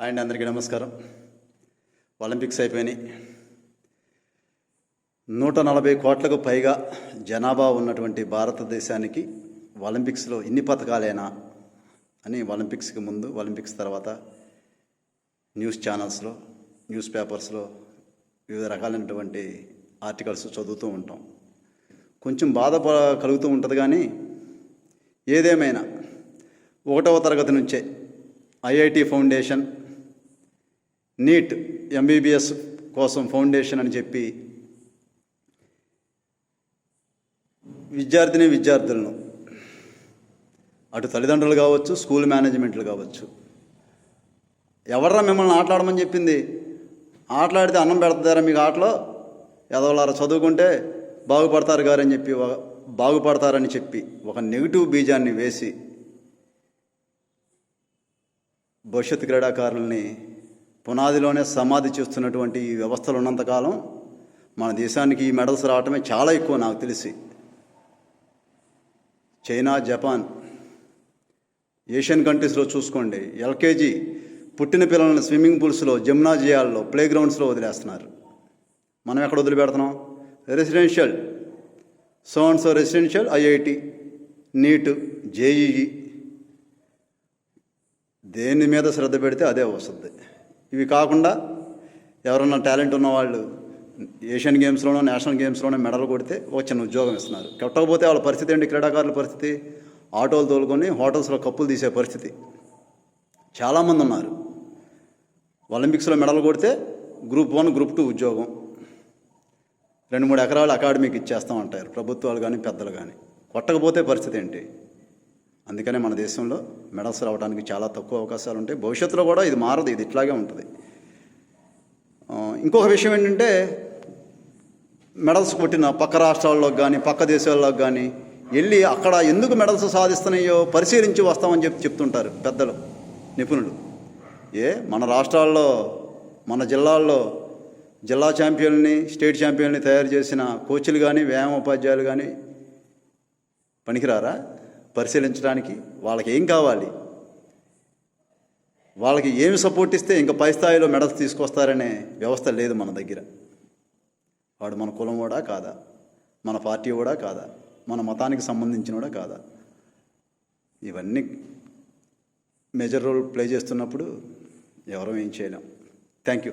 Hi అండి అందరికీ నమస్కారం. ఒలింపిక్స్ అయిపోయినాయి. నూట నలభై కోట్లకు పైగా జనాభా ఉన్నటువంటి భారతదేశానికి ఒలింపిక్స్లో ఇన్ని పథకాలేనా అని ఒలింపిక్స్కి ముందు ఒలింపిక్స్ తర్వాత న్యూస్ ఛానల్స్లో న్యూస్ పేపర్స్లో వివిధ రకాలైనటువంటి ఆర్టికల్స్ చదువుతూ ఉంటాం. కొంచెం బాధ ప- కలుగుతూ ఉంటుంది కానీ ఏదేమైనా ఒకటవ తరగతి నుంచే ఐఐటి ఫౌండేషన్ నీట్ ఎంబీబీఎస్ కోసం ఫౌండేషన్ అని చెప్పి విద్యార్థిని విద్యార్థులను అటు తల్లిదండ్రులు కావచ్చు స్కూల్ మేనేజ్మెంట్లు కావచ్చు. ఎవర్రా మిమ్మల్ని ఆటలాడమని చెప్పింది? ఆటలాడితే అన్నం పెడతారా మీకు ఆటలో? ఎదవలారా చదువుకుంటే బాగుపడతారు గారని చెప్పి బాగుపడతారని చెప్పి ఒక నెగిటివ్ బీజాన్ని వేసి భవిష్యత్ క్రీడాకారుల్ని పునాదిలోనే సమాధి చేస్తున్నటువంటి ఈ వ్యవస్థలు ఉన్నంతకాలం మన దేశానికి ఈ మెడల్స్ రావటమే చాలా ఎక్కువ నాకు తెలిసి. చైనా జపాన్ ఏషియన్ కంట్రీస్లో చూసుకోండి. ఎల్కేజీ పుట్టిన పిల్లలను స్విమ్మింగ్ పూల్స్లో జిమ్నాజియాల్లో ప్లే గ్రౌండ్స్లో వదిలేస్తున్నారు. మనం ఎక్కడ వదిలిపెడుతున్నాం? Residential. So and so residential IIT NEET JEE. దేని మీద శ్రద్ధ పెడితే అదే వస్తుంది. ఇవి కాకుండా ఎవరన్నా టాలెంట్ ఉన్నవాళ్ళు ఏషియన్ గేమ్స్లోనో నేషనల్ గేమ్స్లోనో మెడల్ కొడితే ఒక చిన్న ఉద్యోగం ఇస్తున్నారు. కొట్టకపోతే వాళ్ళ పరిస్థితి ఏంటి? క్రీడాకారుల పరిస్థితి? ఆటోలు తోలుకొని హోటల్స్లో కప్పులు తీసే పరిస్థితి. చాలామంది ఉన్నారు. ఒలింపిక్స్లో మెడల్ కొడితే గ్రూప్ వన్ గ్రూప్ టూ ఉద్యోగం. రెండు మూడు ఎకరాలు అకాడమీకి ఇచ్చేస్తామంటారు. ప్రభుత్వాలు కానీ పెద్దలు కానీ కొట్టకపోతే పరిస్థితి ఏంటి? అందుకనే మన దేశంలో మెడల్స్ రావడానికి చాలా తక్కువ అవకాశాలు ఉంటాయి. భవిష్యత్తులో కూడా ఇది మారదు ఇది ఇట్లాగే ఉంటుంది. ఇంకొక విషయం ఏంటంటే మెడల్స్ కొట్టిన పక్క రాష్ట్రాల్లో కానీ పక్క దేశాల్లో కానీ వెళ్ళి అక్కడ ఎందుకు మెడల్స్ సాధిస్తున్నాయో పరిశీలించి వస్తామని చెప్పి చెప్తుంటారు పెద్దలు నిపుణులు. ఏ మన రాష్ట్రాల్లో మన జిల్లాల్లో జిల్లా ఛాంపియన్ని స్టేట్ ఛాంపియన్ని తయారు చేసిన కోచ్లు కానీ వ్యాయామ ఉపాధ్యాయులు కానీ పనికిరారా? పరిశీలించడానికి వాళ్ళకి ఏం కావాలి? వాళ్ళకి ఏమి సపోర్ట్ ఇస్తే ఇంకా పై స్థాయిలో మెడల్స్ తీసుకొస్తారనే వ్యవస్థ లేదు మన దగ్గర. వాడు మన కులం కూడా కాదా? మన పార్టీ కూడా కాదా? మన మతానికి సంబంధించిన కూడా కాదా? ఇవన్నీ మేజర్ రోల్ ప్లే చేస్తున్నప్పుడు ఎవరూ ఏం చేయలేం. Thank you